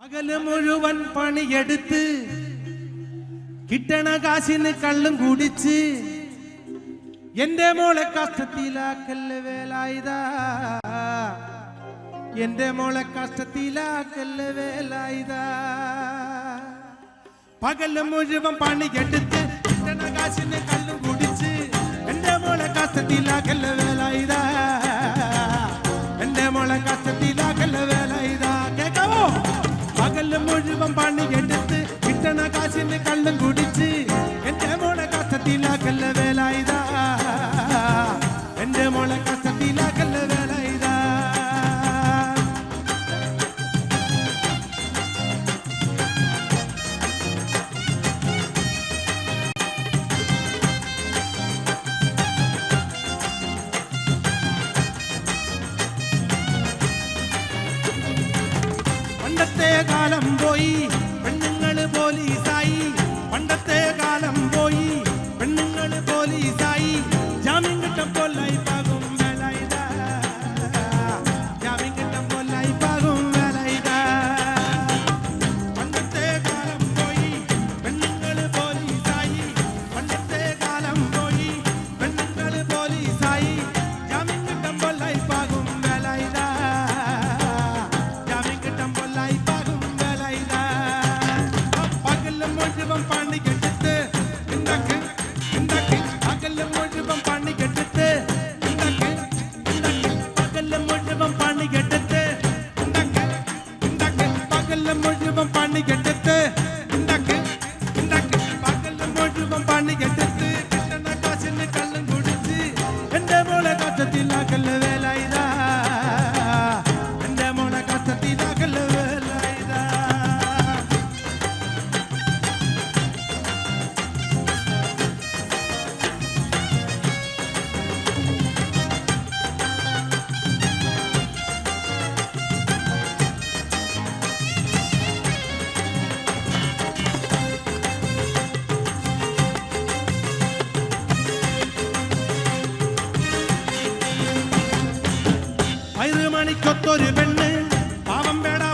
പകൽ മുഴുവൻ പണിയെടുത്ത് കിട്ടണ കാശിന് കള്ളും കുടിച്ച് എന്റെ മോളെ കഷ്ടത്തിലാക്കല്ല വേലായുത എന്റെ മോളെ കഷ്ടത്തിലാക്കല്ല വേലായുത പകൽ മുഴുവൻ പണിയെടുത്ത് കിട്ടണ കാശിന് കള്ളും കുടിച്ച് എന്റെ മോളെ കഷ്ടത്തിലാക്കല്ല വേലായുത എന്റെ മോളെ കഷ്ടത്തിലാക്കല്ല വേലായുതാ பகல் முழுவன் பண்ணி எடுத்து கிட்டன காசுன்னு கள்ளம் குடிச்சு எந்த மோட கஷ்டத்தில கல்ல வேலாயுதா? எந்த மோட கஷ்டத்தில கல்ல வேலாயுதா? കാലം പോയി പെണ്ണുങ്ങൾ പോലീസായി പൈറുമണിക്കൊത്തൊരു പെണ്ണ്. പാവം വേടാ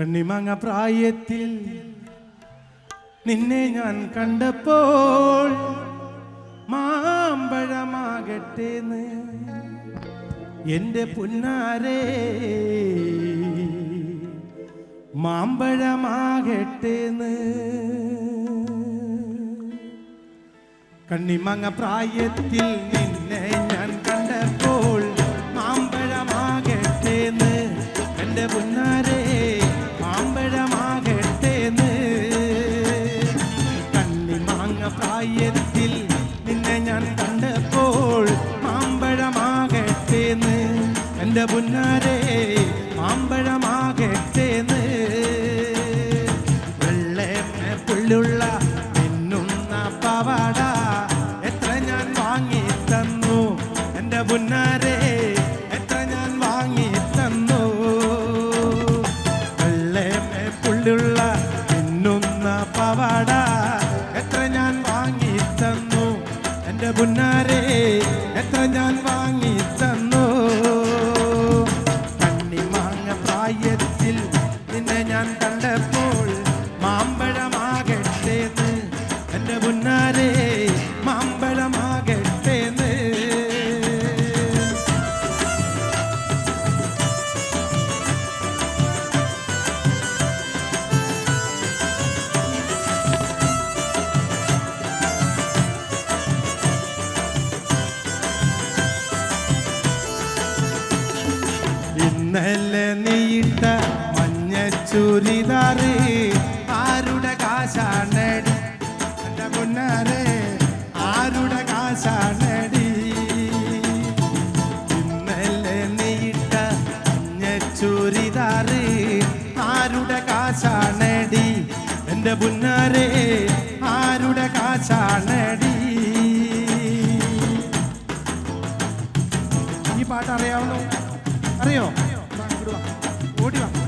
കണ്ണിമാങ്ങ പ്രായത്തിൽ നിന്നെ ഞാൻ കണ്ടപ്പോൾ മാമ്പഴമാകട്ടേന്ന് എന്റെ പുന്നാരേ മാമ്പഴമാകട്ടേന്ന്. കണ്ണിമങ്ങ പ്രായത്തിൽ നിന്നെ ഞാൻ കണ്ടപ്പോൾ മാമ്പഴമാകട്ടേന്ന് എന്റെ പുന്നാരേ ബാല്യത്തിൽ നിന്നെ ഞാൻ കണ്ടപ്പോൾ മാമ്പഴമാകട്ടേന്ന്. എന്റെ പുന്നാരെ മാമ്പഴമാകട്ടേന്ന്. വെള്ളയുള്ള എന്റെ പുന്നാരേ എത്ര ഞാൻ വാങ്ങി ഇന്നലെ നീയിട്ട മഞ്ഞ ചുരിദാറ്. ആരുടെ കാശാണടി? എന്റെ പൊന്നാരെ ആരുടെ കാശാണടി? ഇന്നലെ നീയിട്ട മഞ്ഞ ചുരിദാറ്. ആരുടെ കാശാണടി? എന്റെ പൊന്നാരെ ആരുടെ കാശാണടി? ഈ പാട്ട് അറിയാവുന്നു അറിയോ. ஓடி வாங்க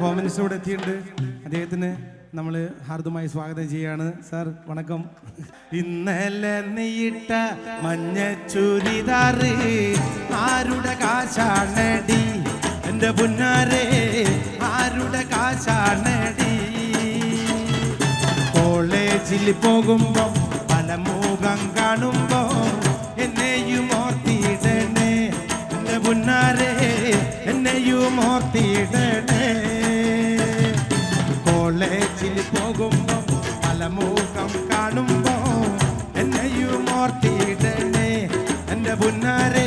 ഇവിടെ എത്തിയിട്ടുണ്ട്. അദ്ദേഹത്തിന് നമ്മൾ ഹാർദമായി സ്വാഗതം ചെയ്യാണ്. സാർ വണക്കം. ഇന്നലെ നെയ്യിട്ട മഞ്ഞ ചുരിദാറ് ആരുടെ കാശാണടി? എന്റെ പുന്നാരെ ആരുടെ കാശാണടി? കോളേജിൽ പോകുമ്പോൾ പല മുഖം കാണുമ്പോൾ എന്നെയും ഓർത്തിയിടണേ എന്റെ പുന്നാരെ എന്നെയും ഓർത്തിയിടണേ കോളേജിൽ പോകുമ്പോ പലമുഖം കാണുമ്പോൾ കാണുമ്പോ എന്നെയും ഓർത്തിയിടണേ എന്റെ പുന്നാരെ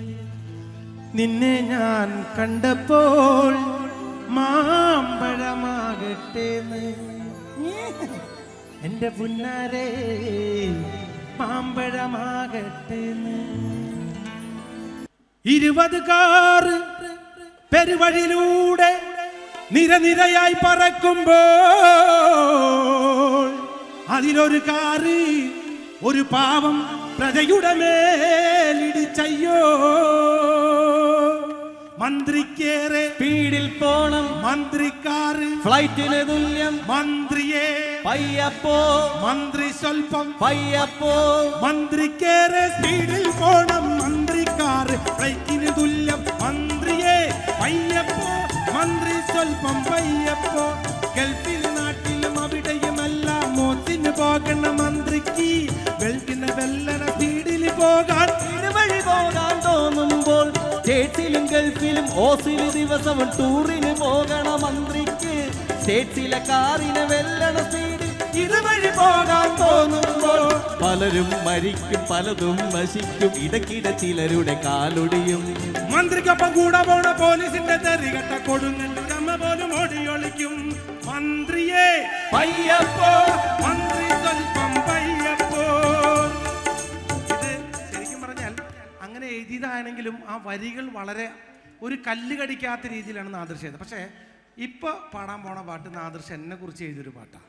നിന്നെ ഞാൻ കണ്ടപ്പോൾ മാമ്പഴമാകട്ടെ എന്റെ പുന്നാരെ മാമ്പഴമാകട്ടെ ഇരുപത് കാറ് പെരുവഴിയിലൂടെ നിരനിരയായി പറക്കുമ്പോൾ അതിലൊരു കാറ് ഒരു പാവം പ്രജയുടെ മേലിടിച്ചയ്യോ. മന്ത്രിക്കേറെ സ്പീഡിൽ പോണം. മന്ത്രിക്കാറ് ഫ്ലൈറ്റിന് തുല്യം. മന്ത്രിയെ. പയ്യപ്പോ. മന്ത്രി സ്വൽപ്പം പയ്യപ്പോ. മന്ത്രിക്കേറെ സ്പീഡിൽ പോണം. മന്ത്രിക്കാറ് ഫ്ലൈറ്റിന് തുല്യം. മന്ത്രിയെ പയ്യപ്പോ. മന്ത്രി സ്വൽപ്പം പയ്യപ്പോ. ഗൾഫിൽ നാട്ടിലും അവിടെയുമെല്ലാം മോത്തിന് പോകണം മന്ത്രിക്ക്. ഗൾഫിലും ഓസിൽ ദിവസവും ടൂറിന് പോകണ മന്ത്രിക്ക് സ്റ്റേറ്റ്സിലെ കാറിന് വെല്ലണ സ്പീഡിൽ ഇതുവഴി പോകാൻ തോന്നുമ്പോൾ പലരും മരിക്കും പലതും നശിക്കും. ഇടയ്ക്കിടെ ചിലരുടെ കാലൊടിയും. മന്ത്രിക്കൊപ്പം കൂടെ പോണ പോലീസിന്റെ തെറികട്ട കൊടുങ്ങല്ലൂർ അമ്മ പോലും ഓടിയൊളിക്കും. മന്ത്രിയെ പയ്യപ്പോ മന്ത്രി സ്വൽപ്പം പയ്യപ്പോ. എഴുതിയതാണെങ്കിലും ആ വരികൾ വളരെ ഒരു കല്ലുകടിക്കാത്ത രീതിയിലാണ് നാദൃശ് ചെയ്തത്. പക്ഷേ ഇപ്പൊ പാടാൻ പോണ പാട്ട് നാദൃശ് എന്നെ കുറിച്ച് എഴുതിയൊരു പാട്ടാണ്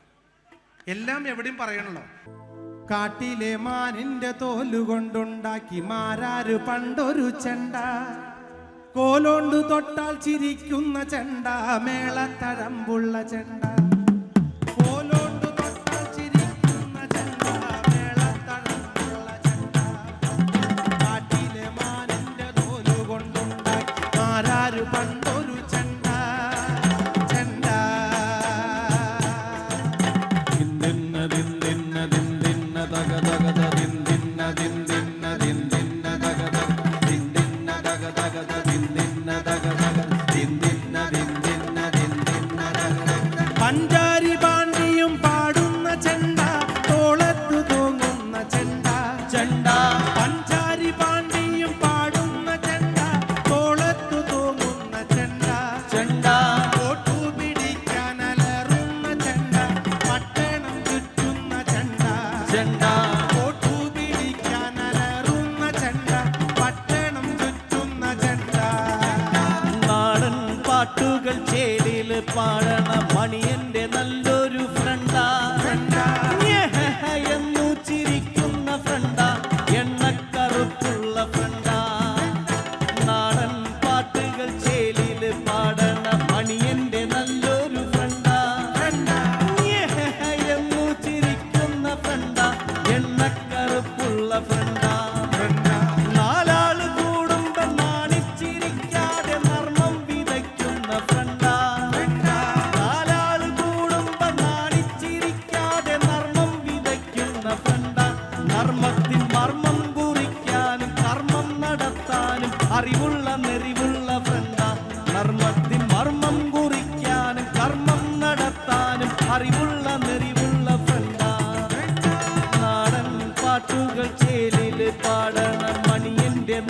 എല്ലാം എവിടെയും പറയണല്ലോ. കാട്ടിലെ മാനിന്റെ തോലുകൊണ്ടുണ്ടാക്കി മാരാര് പണ്ടൊരു ചെണ്ട. കോലോണ്ടു തൊട്ടാൽ ചിരിക്കുന്ന ചെണ്ട മേളത്തഴമ്പുള്ള ചെണ്ട.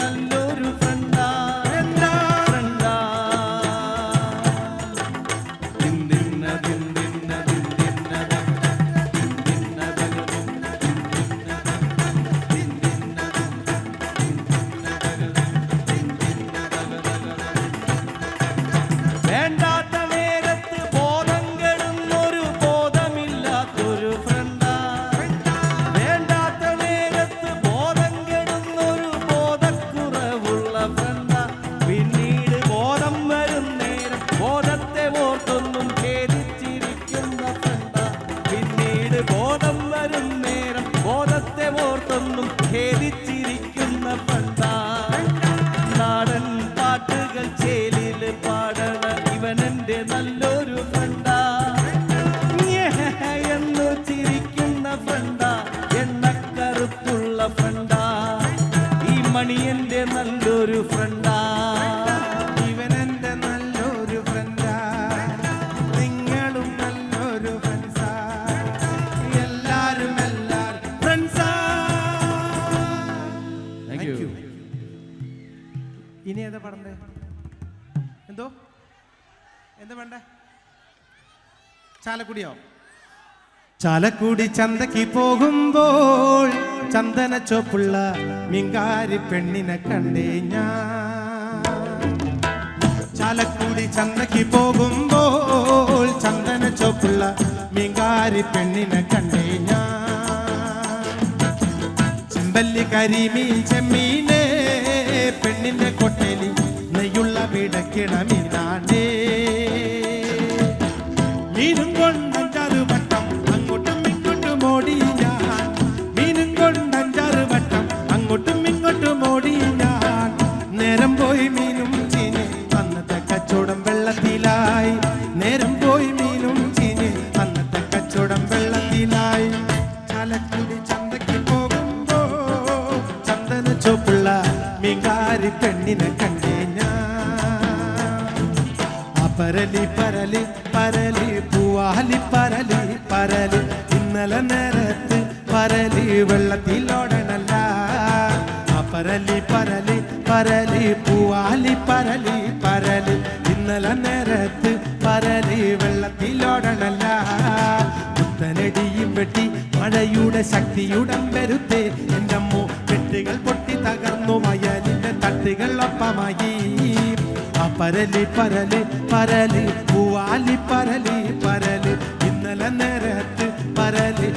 മണിയന്റെ മണിയന്റെ നല്ലൊരു ഫ്രണ്ടാ. ഇവനെന്റെ നല്ലൊരു ഫ്രണ്ടാ. നിങ്ങളും നല്ലൊരു ഫ്രണ്ട്സാ. എല്ലാരും എല്ലാരും ഫ്രണ്ട്സാ. ഇനി ഏതാ പടണ്ടേ? എന്തോ? എന്താ വേണ്ടേ? ചാലക്കുടിയോ? ചാലക്കുടി ചന്തക്ക് പോകുമ്പോൾ ചന്ദന ചോപ്പുള്ള മിങ്കാരി പെണ്ണിനെ കണ്ടേ ഞാൻ. ചാലക്കുടി ചന്തക്ക് പോകുമ്പോൾ ചന്ദന ചോപ്പുള്ള മിങ്കാരി പെണ്ണിനെ കണ്ടേ ഞാൻ. ചെമ്പല്ലി കരിമീൻ ചെമ്മീനെ പെണ്ണിന്റെ കൊട്ടലി നെയ്യുള്ള വിടക്കിടമീനാണ്ടേ മീനും കൊണ്ടഞ്ചാറ് പരലി വെള്ളത്തിലോടണല്ല പരലി പരലി പരലി പൂവാലി പരലി പരലി. ഇന്നലെ നേരത്ത് പരലി വെള്ളത്തിലോടണല്ല പുത്തനടിയും വെട്ടി മഴയുടെ ശക്തിയുടം വരുത്തേ. എന്റെ അമ്മോ കെട്ടുകൾ പൊട്ടി തകർന്നു മയലിന്റെ തട്ടുകൾ ഒപ്പമായി. ആ പരലി പരലി പരലി പൂവാലി പരലി പരലി. ഇന്നലെ നേരത്ത് പരലി